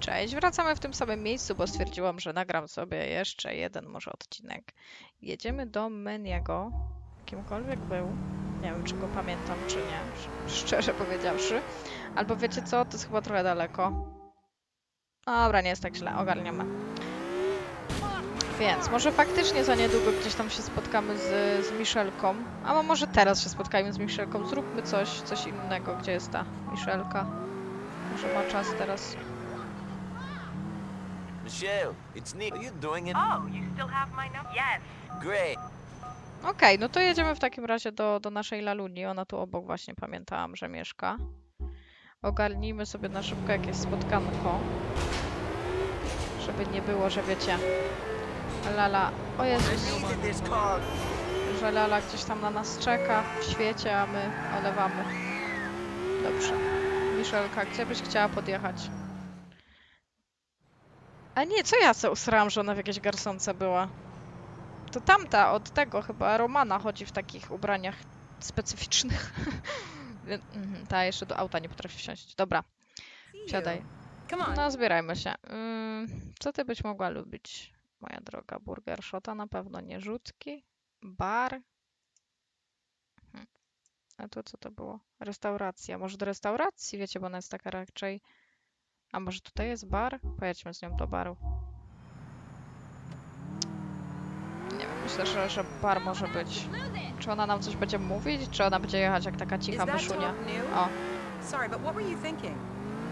Cześć, wracamy w tym samym miejscu, bo stwierdziłam, że nagram sobie jeszcze jeden może odcinek. Jedziemy do Meniego, kimkolwiek był. Nie wiem, czy go pamiętam, czy nie, sz- szczerze powiedziawszy. Albo wiecie co, to jest chyba trochę daleko. Dobra, nie jest tak źle, ogarniamy. Więc może faktycznie za niedługo gdzieś tam się spotkamy z, z Michelką. A może teraz się spotkajmy z Michelką. Zróbmy coś, coś innego. Gdzie jest ta Michelka? Może ma czas teraz. Michelle, it's Nick. Are you doing it? Oh, you still have my number? Yes. Great. Okej, no to jedziemy w takim razie do, do naszej Laluni. Ona tu obok właśnie pamiętałam, że mieszka. Ogarnijmy sobie na szybko jakieś spotkanko. Żeby nie było, że wiecie. Lala. O Jezus. Needed this car. Że Lala gdzieś tam na nas czeka w świecie, a my olewamy. Dobrze. Michelka, gdzie byś chciała podjechać? A nie, co ja se usrałam, że ona w jakiejś garsonce była? To tamta, od tego chyba, Romana chodzi w takich ubraniach specyficznych. Mhm, Ta jeszcze do auta nie potrafi wsiąść. Dobra, siadaj. Come on. No, zbierajmy się. Ym, co ty byś mogła lubić, moja droga? Burger shota na pewno nie rzutki. Bar. Hmm. A to co to było? Restauracja. Może do restauracji, wiecie, bo ona jest taka raczej... A może tutaj jest bar? Pojedźmy z nią do baru. Nie wiem, myślę, że, że bar może być. Czy ona nam coś będzie mówić, czy ona będzie jechać jak taka cicha myszunia? O, Sorry, but what were you thinking?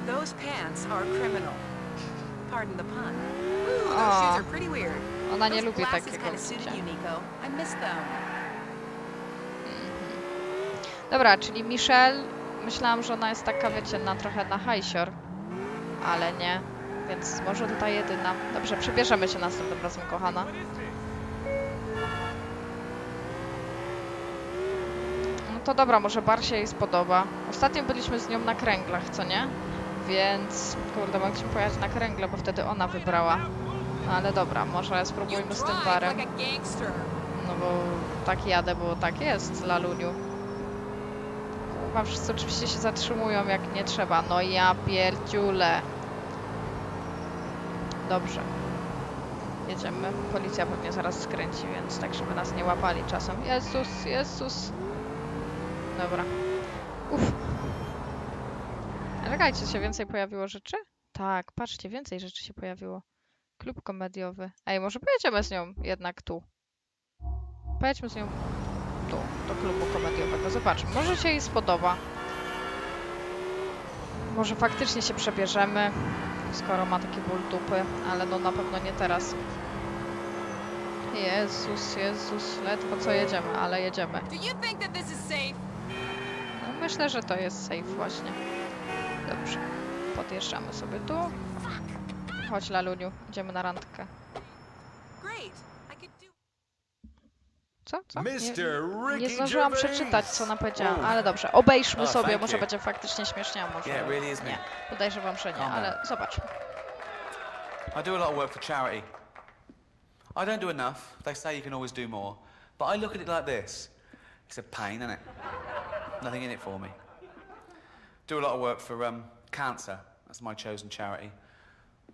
Those pants are criminal. Pardon the pun. Ooh, those shoes are pretty weird. ona nie lubi takiego miss them. Dobra, czyli Michelle, myślałam, że ona jest taka, wiecie, na trochę na hajsior, ale nie, więc może tutaj jedyna. Dobrze, przebierzemy się następnym razem, kochana. No to dobra, może bar się jej spodoba. Ostatnio byliśmy z nią na kręglach, co nie? Więc, kurde, mogliśmy pojechać na kręgle, bo wtedy ona wybrała. No ale dobra, może spróbujmy z tym barem. No bo tak jadę, bo tak jest, laluniu. Kurwa, wszyscy oczywiście się zatrzymują jak nie trzeba. No ja pierdziule. Dobrze. Jedziemy. Policja pewnie zaraz skręci, więc tak, żeby nas nie łapali czasem. Jezus, Jezus. Dobra. Uff. Czekajcie, się więcej pojawiło rzeczy? Tak, patrzcie, więcej rzeczy się pojawiło. Klub komediowy. Ej, może pojedziemy z nią jednak tu. Pojedźmy z nią tu, do klubu komediowego. Zobaczmy, może się jej spodoba. Może faktycznie się przebierzemy, skoro ma taki ból dupy, ale no na pewno nie teraz. Jezus, Jezus, ledwo co jedziemy, ale jedziemy. No, myślę, że to jest safe właśnie. Dobrze, podjeżdżamy sobie tu. Chodź Laluniu, idziemy na randkę. Great. I do. Co? Co? Nie, Mr. Ricky nie zdążyłam przeczytać, co ona powiedziała, ale dobrze, obejrzmy sobie, może będzie faktycznie śmiesznie, a może nie. Podejrzewam, że nie, ale zobaczmy. I do a lot of work for charity. I don't do enough. They say you can always do more. But I look at it like this it's a pain, isn't it? Nothing in it for me. Do a lot of work for um, cancer. That's my chosen charity.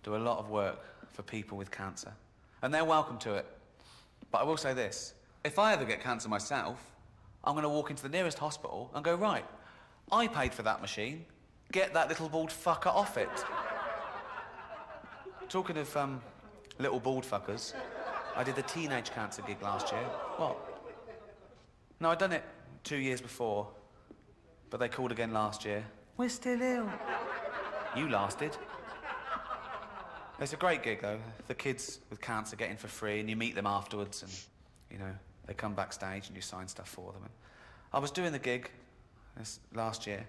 Do a lot of work for people with cancer. And they're welcome to it. But I will say this if I ever get cancer myself, I'm going to walk into the nearest hospital and go, right, I paid for that machine. Get that little bald fucker off it. Talking of um, little bald fuckers, I did the teenage cancer gig last year. What? No, I'd done it two years before, but they called again last year. We're still ill. You lasted. It's a great gig though. The kids with cancer get in for free, and you meet them afterwards, and you know they come backstage and you sign stuff for them. And I was doing the gig this last year.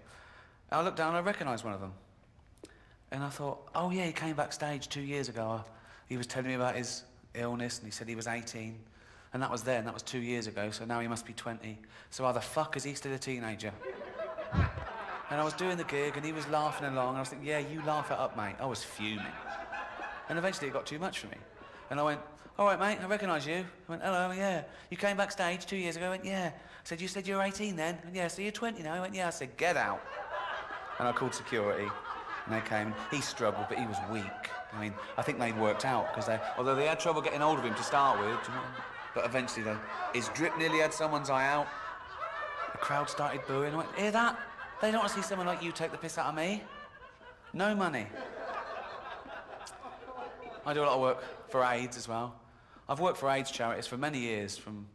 I looked down and I recognised one of them. And I thought, oh yeah, he came backstage two years ago. Uh, he was telling me about his illness and he said he was 18. And that was then, that was two years ago, so now he must be 20. So how the fuck is he still a teenager? And I was doing the gig and he was laughing along and I was thinking, yeah, you laugh it up, mate. I was fuming. And eventually it got too much for me. And I went, all right, mate, I recognise you. I went, hello, yeah. You came backstage two years ago? I went, yeah. I said, you said you were 18 then? Went, yeah, so you're 20 now? Went, yeah. I said, get out. And I called security. And they came. He struggled, but he was weak. I mean, I think they worked out because they, although they had trouble getting hold of him to start with, you know? But eventually, they, his drip nearly had someone's eye out. The crowd started booing. I went, hear that? They don't want to see someone like you take the piss out of me. No money. I do a lot of work for AIDS as well. I've worked for AIDS charities for many years, from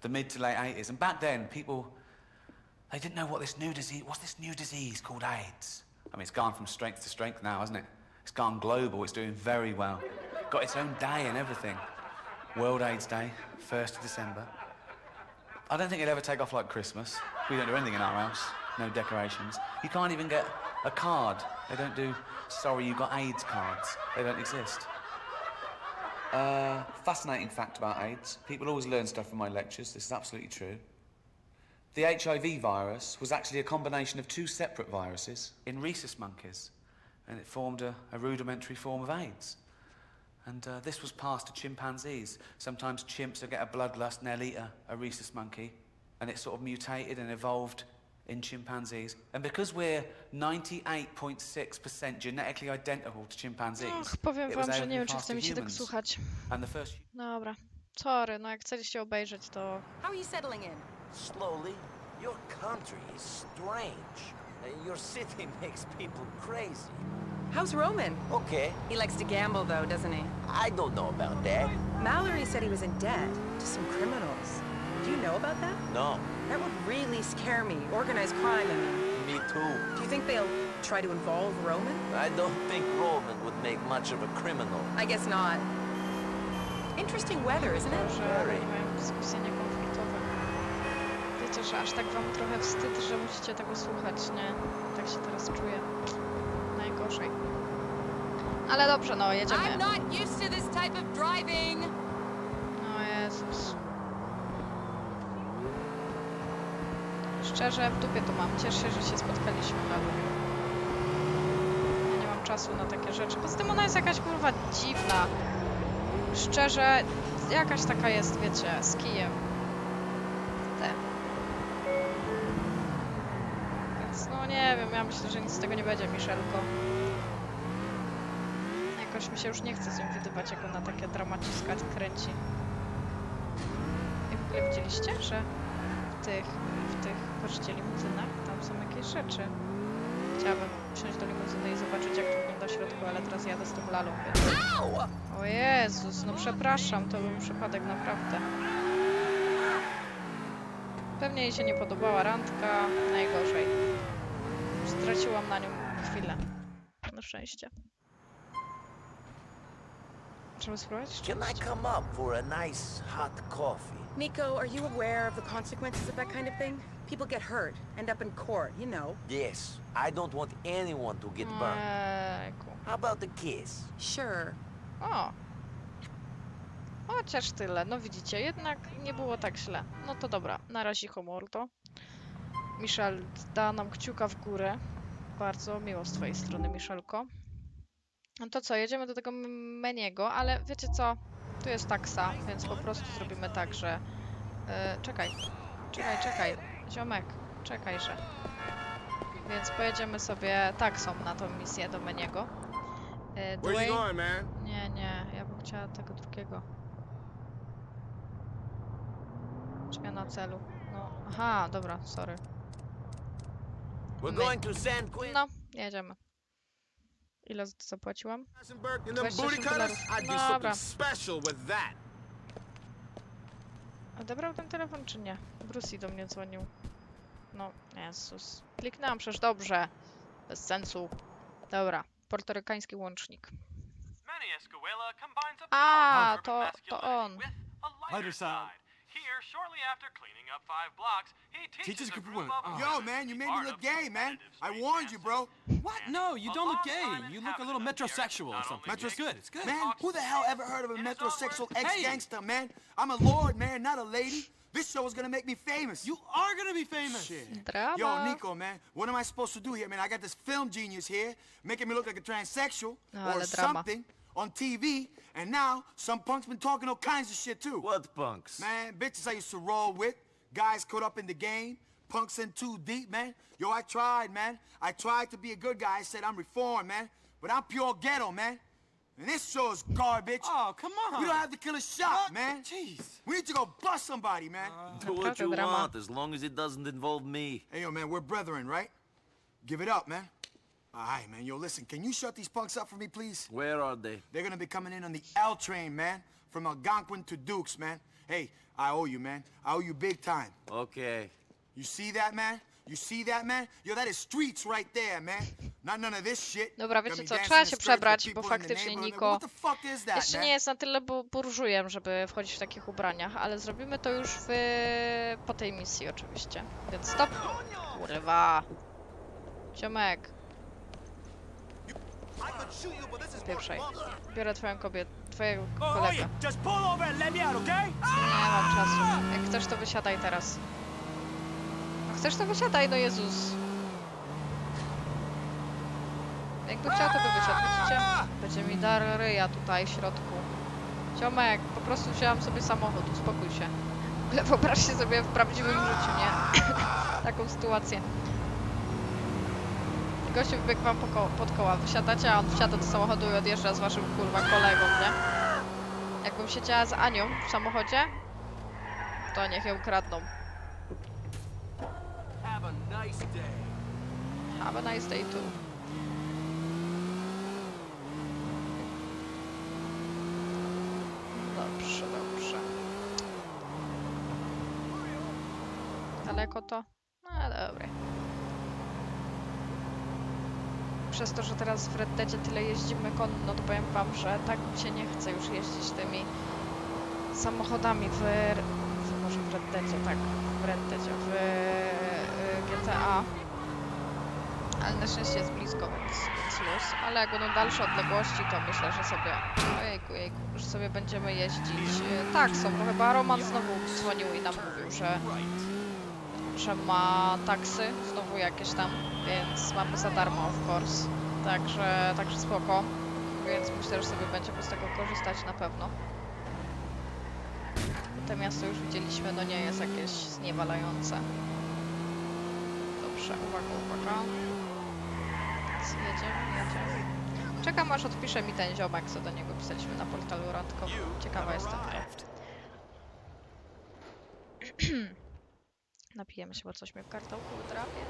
the mid to late 80s. And back then, people, they didn't know what this new disease, what's this new disease called AIDS? I mean, it's gone from strength to strength now, hasn't it? It's gone global, it's doing very well. Got its own day and everything. World AIDS Day, 1st of December. I don't think it'll ever take off like Christmas. We don't do anything in our house, no decorations. You can't even get a card. They don't do, sorry, you got AIDS cards. They don't exist. Uh, fascinating fact about AIDS. People always learn stuff from my lectures. This is absolutely true. The HIV virus was actually a combination of two separate viruses in rhesus monkeys, and it formed a, a rudimentary form of AIDS. And uh, this was passed to chimpanzees. Sometimes chimps will get a bloodlust and they'll eat a, a rhesus monkey, and it sort of mutated and evolved in chimpanzees. And because we're 98.6% genetically identical to chimpanzees, Och, powiem it was wam, że able nie to wiem, czy pass chce to mi się tego humans. słuchać. And the first Dobra. Sorry, no jak chcecie obejrzeć, to... How are you settling in? Slowly. Your country is strange. Your city makes people crazy. How's Roman? Okay, He likes to gamble, though, doesn't he? I don't know about that. Mallory said he was in debt to some criminals. Do you know about that? No, That would really scare me. Organized crime, I mean. me too. Do you think they'll try to involve Roman? I don't think Roman would make much of a criminal. I guess not. Interesting weather, isn't it? niekonfliktowe. Wiecie, że aż tak wam trochę wstyd, że musicie tego słuchać, nie? Tak się teraz czuję. Najgorzej. Ale dobrze, no jedziemy. I'm not used to this type of driving. No Jezus. Szczerze, w dupie to mam. Cieszę się, że się spotkaliśmy, Lalu. Ja nie mam czasu na takie rzeczy. Poza tym ona jest jakaś kurwa dziwna. Szczerze, jakaś taka jest, wiecie, z kijem. Te. Więc no nie wiem, ja myślę, że nic z tego nie będzie, Michelko. Jakoś mi się już nie chce z nią widywać, jak ona takie dramaciska kręci. I w ogóle widzieliście, że w tych, w tych, patrzcie, limuzynach, tam są jakieś rzeczy. Chciałabym wsiąść do limuzyny i zobaczyć, jak to wygląda w środku, ale teraz jadę z tą lalą. O Jezus, no przepraszam, to był przypadek, naprawdę. Pewnie jej się nie podobała randka, najgorzej. Straciłam na nią chwilę. Na szczęście. Trzeba spróbować? Can I come up for a nice hot coffee? Miko, are you aware of the consequences of that kind of thing? People get hurt, end up in court, you know. Yes, I don't want anyone to get burned. Ejku. How about a kiss? Sure. O! Chociaż tyle. No widzicie, jednak nie było tak źle. No to dobra, na razie mordo. Michel da nam kciuka w górę. Bardzo miło z twojej strony, Michelko. No to co, jedziemy do tego meniego, ale wiecie co? Tu jest taksa, więc po prostu zrobimy tak, że... e, czekaj, czekaj, czekaj. Ziomek, czekaj, że... Więc pojedziemy sobie taksą na tą misję do meniego. Dwayne- man? nie, nie, ja bym chciała tego drugiego. Zmiana celu. No, aha, dobra, sorry. We're Me- going to San Quentin. No, jedziemy. Ile za to zapłaciłam? Massenburg and them 28 booty cutters? dolarów. Dobra. Odebrał ten telefon czy nie? Brucey do mnie dzwonił. No, Jezus. Kliknęłam przecież dobrze. Bez sensu. Dobra, portorykański łącznik. A to, to on. Lighter side. Side. Here, shortly after cleaning up five blocks, he teaches, Teaches a a group of oh. group women. of Yo, man, you made me look gay, man. I warned you, bro. What? No, you don't look gay. You look a little metrosexual or something. only It's good. It's good. Man, who the hell ever heard of a In his own metrosexual words. ex-gangster, man? I'm a lord, man, not a lady. This show is gonna make me famous. You are gonna be famous. Shit. Drama. Yo, Nico, man, what am I supposed to do here, man? I got this film genius here, making me look like a transsexual No, or ale drama. Something on TV, and now some punk's been talking all kinds of shit too. What punks? Man, bitches I used to roll with, guys caught up in the game, punks in too deep, man. Yo, I tried, man. I tried to be a good guy. I said I'm reformed, man. But I'm pure ghetto, man. And this show's garbage. Oh, come on. We don't have to kill a shot, man. Jeez. We need to go bust somebody, man. Uh, Do what you want, as long as it doesn't involve me. Hey, yo, man, we're brethren, right? Give it up, man. All right, man. Yo, listen, can you shut these punks up for me, please? Where are they? They're gonna be coming in on the L train, man. From Algonquin to Dukes, man. Hey, I owe you, man. I owe you big time. Okay. You see that, man? You see that, man? Yo, that is streets right there, man. Not none of this shit. Dobra, wiecie co, trzeba się przebrać, bo faktycznie. Niko jeszcze nie jest na tyle bu burżujem, żeby wchodzić w takich ubraniach, ale zrobimy to już w... po tej misji oczywiście. Więc stop! Kurwa! Ciomek, pierwszej. Biorę twoją kobietę, twojego kolegę. Nie mam czasu. Jak chcesz, to wysiadaj teraz. No chcesz, to wysiadaj, no Jezus. Jakby chciał, to by wysiadł, widzicie? Będzie mi dar ryja tutaj w środku. Ciomek, po prostu wziąłam sobie samochód, uspokój się. Ogóle wyobraźcie sobie w prawdziwym życiu, nie? Taką sytuację. Gościu wbiegł wam po ko- pod koła, wysiadacie, a on wsiada do samochodu i odjeżdża z waszym kurwa kolegą, nie? Jakbym siedziała z Anią w samochodzie, to niech ją kradną. Have a nice day. Have a nice day too. Dobrze, dobrze. Daleko to? No dobra. Przez to, że teraz w Red Deadzie tyle jeździmy konno, to powiem wam, że tak mi się nie chce już jeździć tymi samochodami w, w może w Red Deadzie, tak, w Red Deadzie, w y, GTA. Ale na szczęście jest blisko, więc, więc luz. Ale jak będą dalsze odległości, to myślę, że sobie... Ojejku, jejku, że sobie będziemy jeździć e, taksą. Bo chyba Roman znowu dzwonił i nam mówił, że, że ma taksy, znowu jakieś tam, więc mamy za darmo, of course. Także, także spoko. Więc myślę, że sobie będziemy z tego korzystać na pewno. To miasto już widzieliśmy, no nie jest jakieś zniewalające. Dobrze, uwaga, uwaga. Więc Jedziemy, jedziemy. Czekam aż odpisze mi ten ziomek, co do niego pisaliśmy na portalu randkowym. Ciekawa jestem. Napijemy się, bo coś mnie w kartałku wydrapie.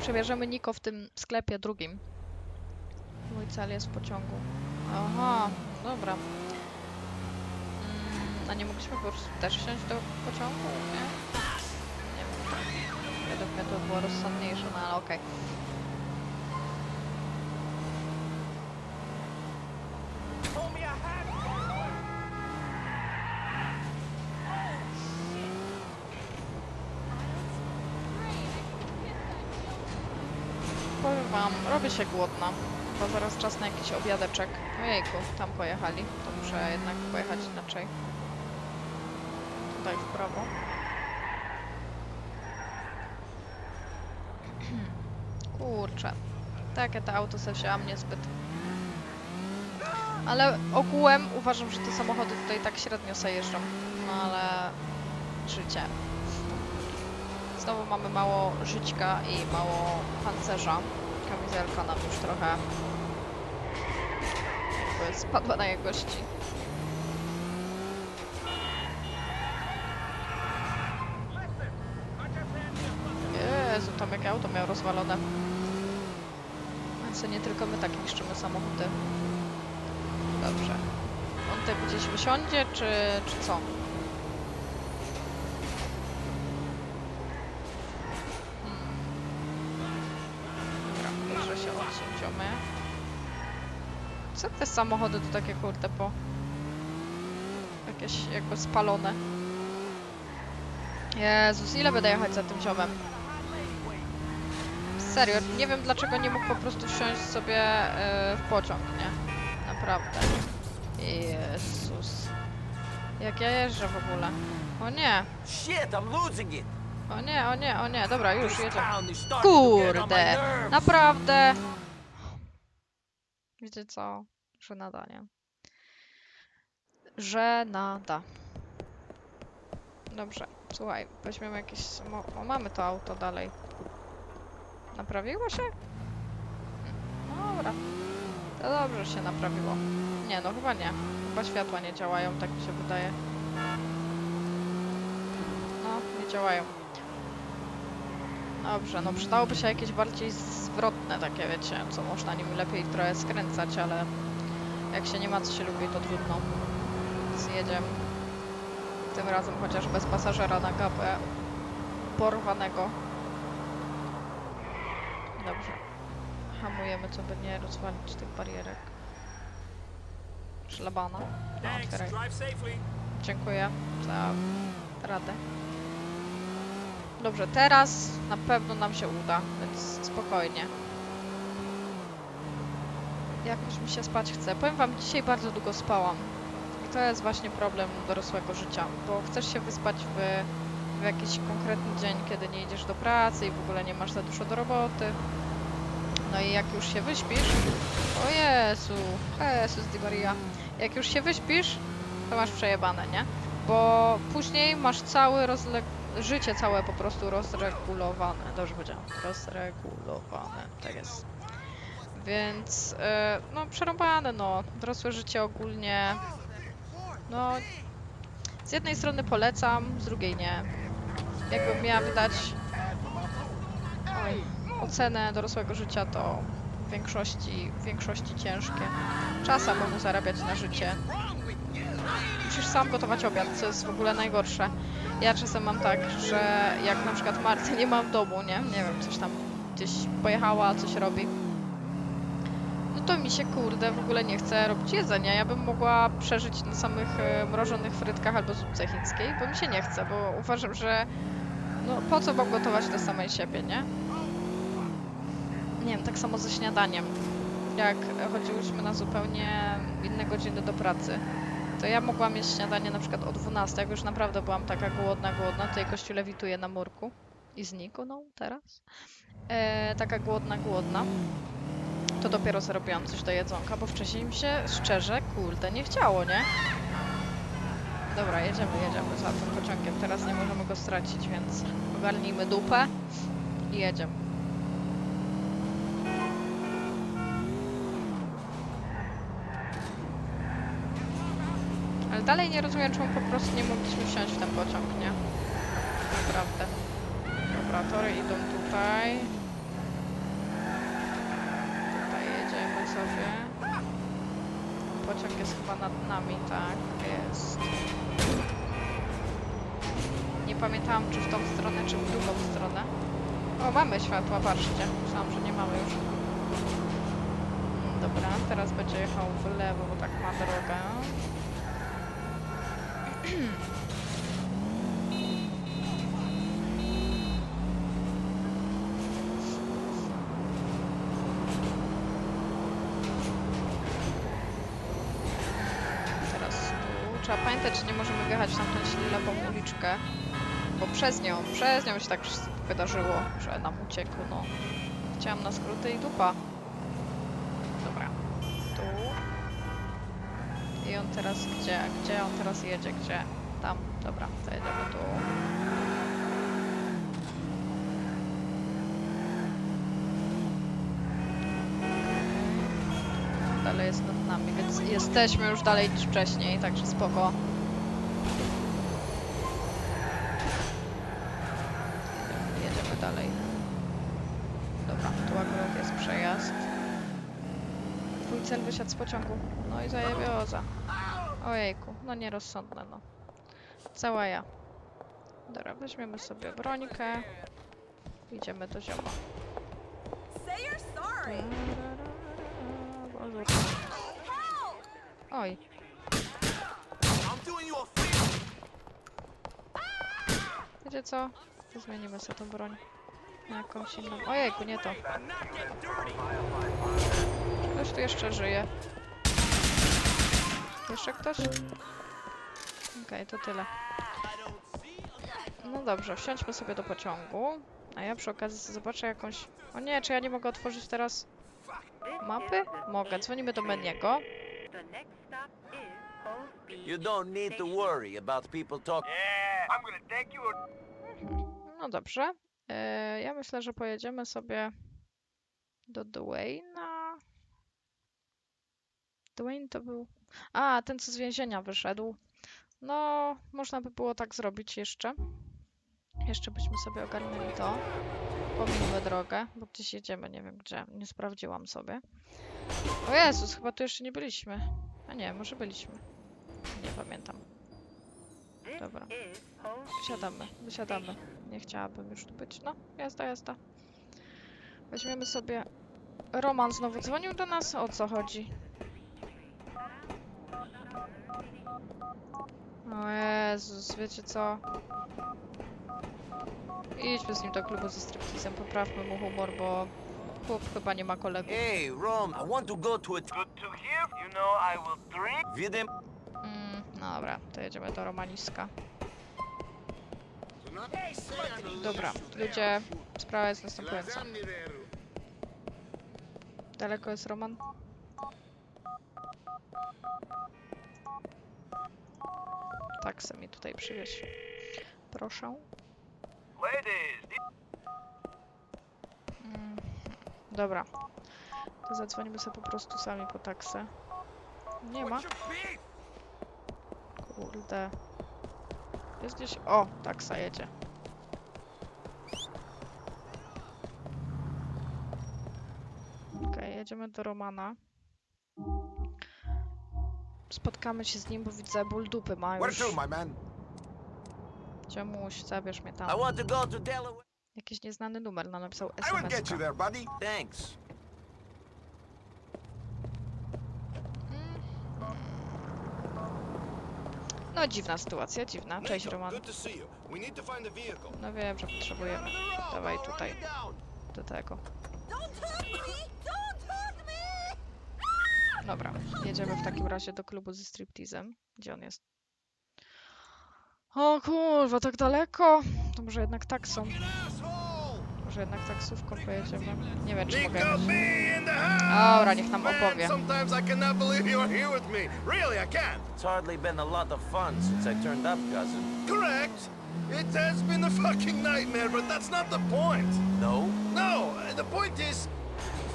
Przebierzemy Niko w tym sklepie drugim. Mój cel jest w pociągu. Aha, dobra. Mm, a nie mogliśmy po prostu też wsiąść do pociągu, nie? Nie wiem. Według mnie to było rozsądniejsze, no ale okej. Powiem się głodna, bo zaraz czas na jakiś obiadeczek. Ojejku, tam pojechali, to muszę jednak pojechać inaczej. Tutaj w prawo. Kurczę. Takie to auto sobie wzięłam niezbyt. Ale ogółem uważam, że te samochody tutaj tak średnio sobie. No ale życie. Znowu mamy mało żyćka i mało pancerza. Kamizelka nam już trochę spadła na jakości. Jezu, tam jakie auto miał rozwalone. Więc nie tylko my tak niszczymy samochody. Dobrze. On tutaj gdzieś wysiądzie, czy, czy co? Dobra, proszę się odsuń, ziomy. Co te samochody to takie kurde po... Jakieś jakby spalone. Jezus, ile będę jechać za tym ziomem? Serio, nie wiem dlaczego nie mógł po prostu wsiąść sobie e, w pociąg, nie? Naprawdę. Jezus. Jak ja jeżdżę w ogóle? O nie, Shit, I'm losing it. o nie, o nie, o nie, dobra, już jedziemy. Kurde, naprawdę. Wiecie co? Żenada, nie? Żenada. Dobrze. Słuchaj, weźmiemy jakieś... O, mamy to auto dalej. Naprawiło się? Dobra. To dobrze że się naprawiło. Nie, no chyba nie. Chyba światła nie działają, tak mi się wydaje. No, nie działają. Dobrze, no przydałoby się jakieś bardziej zwrotne takie, wiecie, co można nim lepiej trochę skręcać, ale jak się nie ma, co się lubi, to trudno. Więc jedziemy. Tym razem chociaż bez pasażera na gapę porwanego. Dobrze. Hamujemy, co by nie rozwalić tych barierek. Szlabana. No, otwieraj. Dziękuję za radę. Dobrze, teraz na pewno nam się uda, więc spokojnie. Jakoś mi się spać chce. Powiem wam, dzisiaj bardzo długo spałam. I to jest właśnie problem dorosłego życia, bo chcesz się wyspać w, w jakiś konkretny dzień, kiedy nie idziesz do pracy i w ogóle nie masz za dużo do roboty. No i jak już się wyśpisz... O Jezu! Jezus Di Maria. Jak już się wyśpisz, to masz przejebane, nie? Bo później masz rozle... życie całe po prostu rozregulowane. Dobrze powiedziałam. Rozregulowane. Tak jest. Więc e, no przerąbane no. Dorosłe życie ogólnie no z jednej strony polecam, z drugiej nie. Jakbym miała wydać oj, ocenę dorosłego życia to w większości, w większości ciężkie. Czasem mu zarabiać na życie. Musisz sam gotować obiad, co jest w ogóle najgorsze. Ja czasem mam tak, że jak na przykład Marty nie mam domu, nie? Nie wiem, coś tam gdzieś pojechała, coś robi. No to mi się kurde w ogóle nie chce robić jedzenia. Ja bym mogła przeżyć na samych e, mrożonych frytkach albo zupce chińskiej, bo mi się nie chce, bo uważam, że no po co mam gotować dla samej siebie, nie? Nie wiem, tak samo ze śniadaniem. Jak chodziłyśmy na zupełnie inne godziny do pracy, to ja mogłam mieć śniadanie na przykład o 12, jak już naprawdę byłam taka głodna, głodna, tutaj kościół lewituje na murku i zniknął teraz. E, taka głodna, głodna. To dopiero zrobiłam coś do jedzonka, bo wcześniej mi się szczerze, kurde, nie chciało, nie? Dobra, jedziemy, jedziemy za tym pociągiem. Teraz nie możemy go stracić, więc ogarnijmy dupę i jedziemy. Ale dalej nie rozumiem, czemu po prostu nie mogliśmy wsiąść w ten pociąg, nie? Naprawdę. Dobra, tory idą tutaj. Tutaj jedziemy sobie. Pociąg jest chyba nad nami, tak? Jest. Nie pamiętałam, czy w tą stronę, czy w drugą stronę. O, mamy światła, patrzcie. Myślałam, że nie mamy już. Mm, Dobra, teraz będzie jechał w lewo, bo tak ma drogę. Teraz tu. Trzeba pamiętać, że nie możemy wjechać w tamtą ślepą uliczkę. Bo przez nią, przez nią się tak wydarzyło, że nam uciekł, no. Chciałam na skróty i dupa. Dobra. Tu. I on teraz gdzie? Gdzie on teraz jedzie? Gdzie? Tam. Dobra, to jedziemy tu. Dalej jest nad nami, więc jesteśmy już dalej niż wcześniej, także spoko. Jedziemy, jedziemy dalej. Dobra, tu akurat jest przejazd. Twój cel wysiadł z pociągu. No i zajebioza. Ojejku, no nierozsądne no. Cała ja. Dobra, weźmiemy sobie brońkę. Idziemy do zioma. Oj, wiecie co? Zmienimy sobie tą broń na jakąś inną. Ojejku, nie to. Ktoś tu jeszcze żyje. Jeszcze ktoś? Okej, to tyle. No dobrze, wsiądźmy sobie do pociągu. A ja przy okazji zobaczę jakąś... O nie, czy ja nie mogę otworzyć teraz mapy? Mogę, dzwonimy do Meniego. You don't need to worry about people talking. I'm gonna thank you. No dobrze. E, ja myślę, że pojedziemy sobie do Dwayna. Dwayne to był. A, ten co z więzienia wyszedł. No, można by było tak zrobić jeszcze. Jeszcze byśmy sobie ogarnęli to. Pominimy drogę, bo gdzieś jedziemy, nie wiem gdzie. Nie sprawdziłam sobie. O Jezus, chyba tu jeszcze nie byliśmy. A nie, może byliśmy. Nie pamiętam. Dobra. Wysiadamy, wysiadamy. Nie chciałabym już tu być. No, jazda, jazda. Weźmiemy sobie... Roman znowu dzwonił do nas? O co chodzi? O Jezus, wiecie co? Idźmy z nim do klubu ze striptizem, poprawmy mu humor, bo chłop chyba nie ma kolegów. Hey, Rom, I want to go to a... Good to hear. You know I will drink. With them. Mm, no dobra, to jedziemy do Romaniska. Dobra, ludzie, sprawa jest następująca. Daleko jest Roman? Tak, chcę mi tutaj przywieźć. Proszę. Mm, dobra. To zadzwonimy sobie po prostu sami po taksę. Nie ma. Kurde. Jest gdzieś... O, taksa jedzie. Okej, jedziemy do Romana. Spotkamy się z nim, bo widzę ból dupy ma Where już. to, my man? Czemuś, zabierz mnie I tam. want to go to Delaware. Jakiś nieznany numer nam napisał I will SMS. get you there, buddy. Thanks. No dziwna sytuacja, dziwna. Cześć Roman. Good to see you. We need to find the vehicle. No wiem, że potrzebujemy. Dawaj tutaj, do tego. Dobra, jedziemy w takim razie do klubu ze striptizem. Gdzie on jest? O kurwa, tak daleko? To może jednak taksą. Może jednak taksówką pojedziemy. Nie wiem, czy mogę. Dobra, niech nam opowie. Sometimes I cannot believe you are here with me. Really, I can't. It's hardly been a lot of fun since I turned up, cousin. Correct. It has been a fucking nightmare, but that's not the point. No? No, the point is,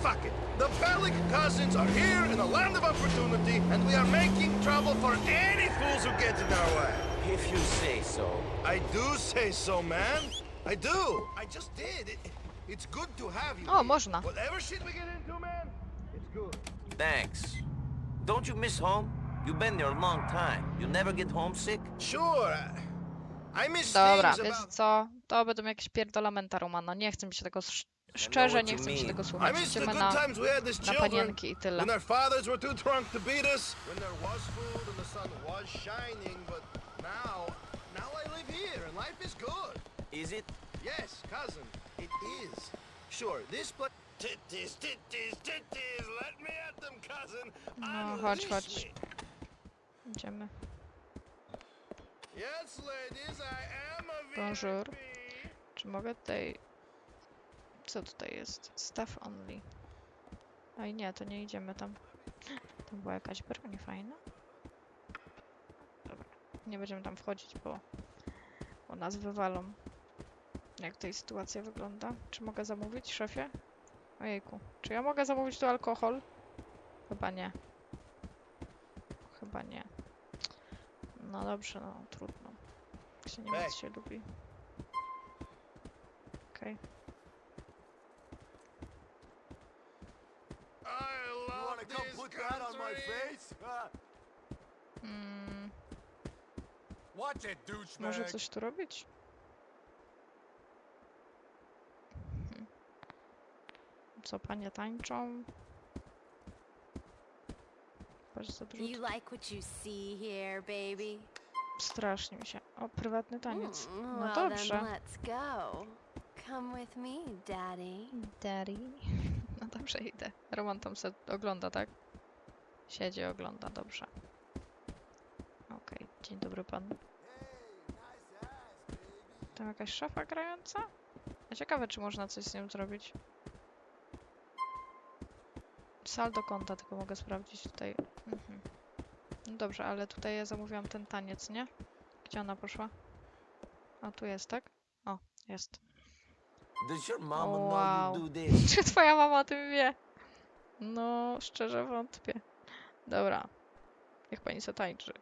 fuck it. The Palik cousins are here in a land of opportunity, and we are making trouble for any fools who get in our way. If you say so. I do say so, man. I do. I just did. It, it's good to have you. O, można. Whatever shit we get into, man, it's good. Thanks. Don't you miss home? You've been there a long time. You never get homesick? Sure. I, I miss Dobra, things wiesz about. co? To będą jakieś pierdolamenta Romana. Nie chcę mi się tego... sz- Szczerze, nie chcę mean. tego słuchać. Idziemy na, na panienki i tyle. Is it? Yes, cousin, it is. Sure, this place. Titties, titties, titties, let me at them, cousin. No, chodź, chodź. Idziemy. Yes, ladies, I am a Bonjour. Czy mogę tutaj... Co tutaj jest? Staff only. Oj nie, to nie idziemy tam. Tam była jakaś broń fajna. Dobra, nie będziemy tam wchodzić, bo, bo nas wywalą. Jak tutaj sytuacja wygląda? Czy mogę zamówić, szefie? Ojejku, czy ja mogę zamówić tu alkohol? Chyba nie. Chyba nie. No dobrze, no trudno. Się Niemiec się lubi. Okej. I love wanna come this put that on my country. face? Huh? Mm, Watch it, douchebag. może coś tu robić? Hmm. Co, panie tańczą? Patrz za dużo. You like what you see here, baby? Strasznie mi się. O, prywatny taniec. Mm, No well dobrze. then let's go. Come with me, daddy. Daddy. No dobrze, idę. Roman tam se ogląda, tak? Siedzi, ogląda, dobrze. Okej, dzień dobry pan. Tam jakaś szafa grająca? Ja ciekawe, czy można coś z nią zrobić. Saldo konta, tylko mogę sprawdzić tutaj. Mhm. No dobrze, ale tutaj ja zamówiłam ten taniec, nie? Gdzie ona poszła? A tu jest, tak? O, jest. Wow. Czy twoja mama o tym wie? No, szczerze wątpię. Dobra. Niech pani se tańczy.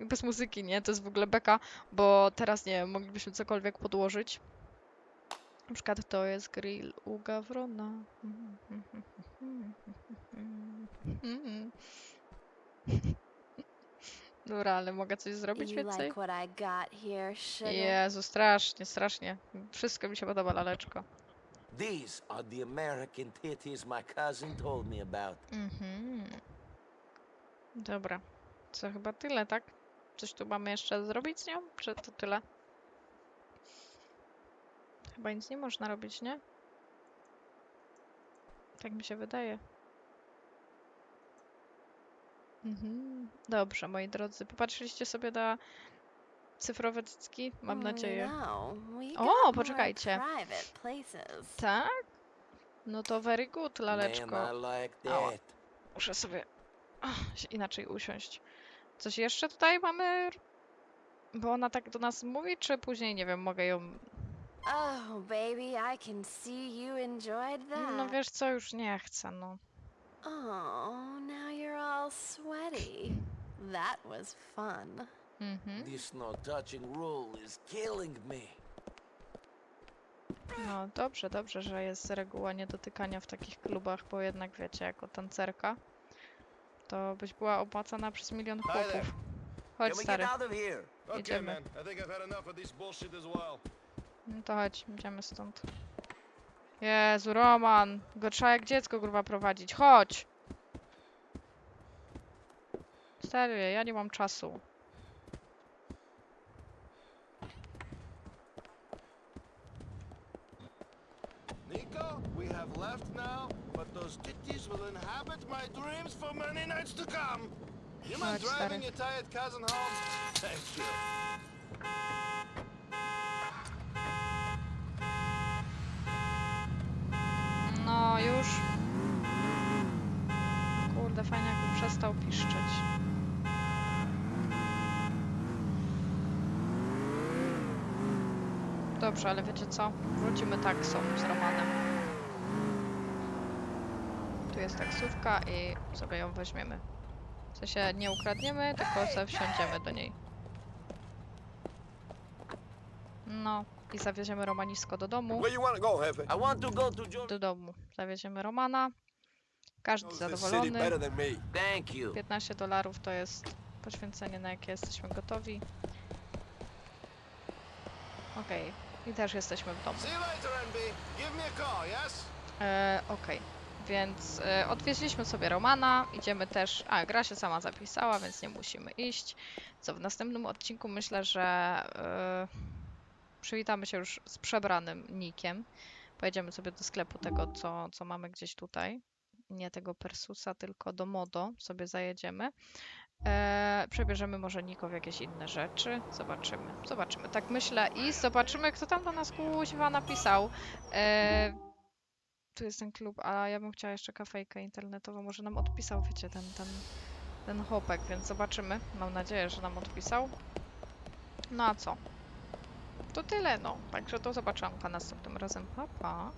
Bez muzyki, nie? To jest w ogóle beka, bo teraz, nie wiem, moglibyśmy cokolwiek podłożyć. Na przykład to jest grill u Gawrona. Dobra, ale mogę coś zrobić więcej? Jezu, strasznie, strasznie. Wszystko mi się podoba, laleczko. These are the American titties my cousin told me about. Mhm. Dobra. Co chyba tyle, tak? Coś tu mamy jeszcze zrobić z nią? Czy to tyle? Chyba nic nie można robić, nie? Tak mi się wydaje. Mhm. Dobrze, moi drodzy. Popatrzyliście sobie na cyfrowe cycki? Mam Oh, nadzieję. No, O, poczekajcie. Tak? No to very good, laleczko. Ała. Muszę sobie inaczej usiąść. Coś jeszcze tutaj mamy? Bo ona tak do nas mówi, czy później, nie wiem, mogę ją... Oh, baby, I can see you enjoyed that. No wiesz co, już nie chcę, no. Oh, now you're all sweaty. That was fun. Mhm. This no touching rule is killing me. No dobrze, dobrze, że jest reguła niedotykania w takich klubach, bo jednak wiecie, jako tancerka, to byś była opłacana przez milion there. chłopów. Can Chodź we stary, get out of here? Okay, Jedziemy. man. I think I've had enough of this bullshit as well. no to chodź, idziemy stąd. Jezu, Roman, go trzeba jak dziecko kurwa prowadzić, chodź! Stary, ja nie mam czasu. Nico, we have left now, but those titties will inhabit my dreams for many nights to come. You mind Chodź, driving your tired cousin home? Thank you. No, już. Kurde, fajnie jakby przestał piszczeć. Dobrze, ale wiecie co? Wrócimy taksą z Romanem. Jest taksówka i sobie ją weźmiemy. W sensie nie ukradniemy, tylko sobie wsiądziemy do niej. No, i zawieziemy Romanisko do domu you want to go, Jefe? I want to go to Georgia. do domu. Zawieziemy Romana. Każdy Knows this city zadowolony. better than me. Thank you. 15 dolarów to jest poświęcenie, na jakie jesteśmy gotowi. Okej, i też jesteśmy w domu. See you later, NB. Give me a call, yes? E, Okej, więc e, odwieźliśmy sobie Romana. Idziemy też. A, gra się sama zapisała, więc nie musimy iść. Co w następnym odcinku myślę, że e, przywitamy się już z przebranym nikiem. Pojedziemy sobie do sklepu tego, co, co mamy gdzieś tutaj. Nie tego Persusa, tylko do Modo sobie zajedziemy. E, przebierzemy może Niko w jakieś inne rzeczy. Zobaczymy. Zobaczymy. Tak myślę. I zobaczymy, kto tam do nas kuźwa napisał. Tu jest ten klub, a ja bym chciała jeszcze kafejkę internetową. Może nam odpisał, wiecie, ten, ten, ten chłopak, więc zobaczymy. Mam nadzieję, że nam odpisał. No a co? To tyle, no. Także do zobaczonka następnym razem. Pa, pa.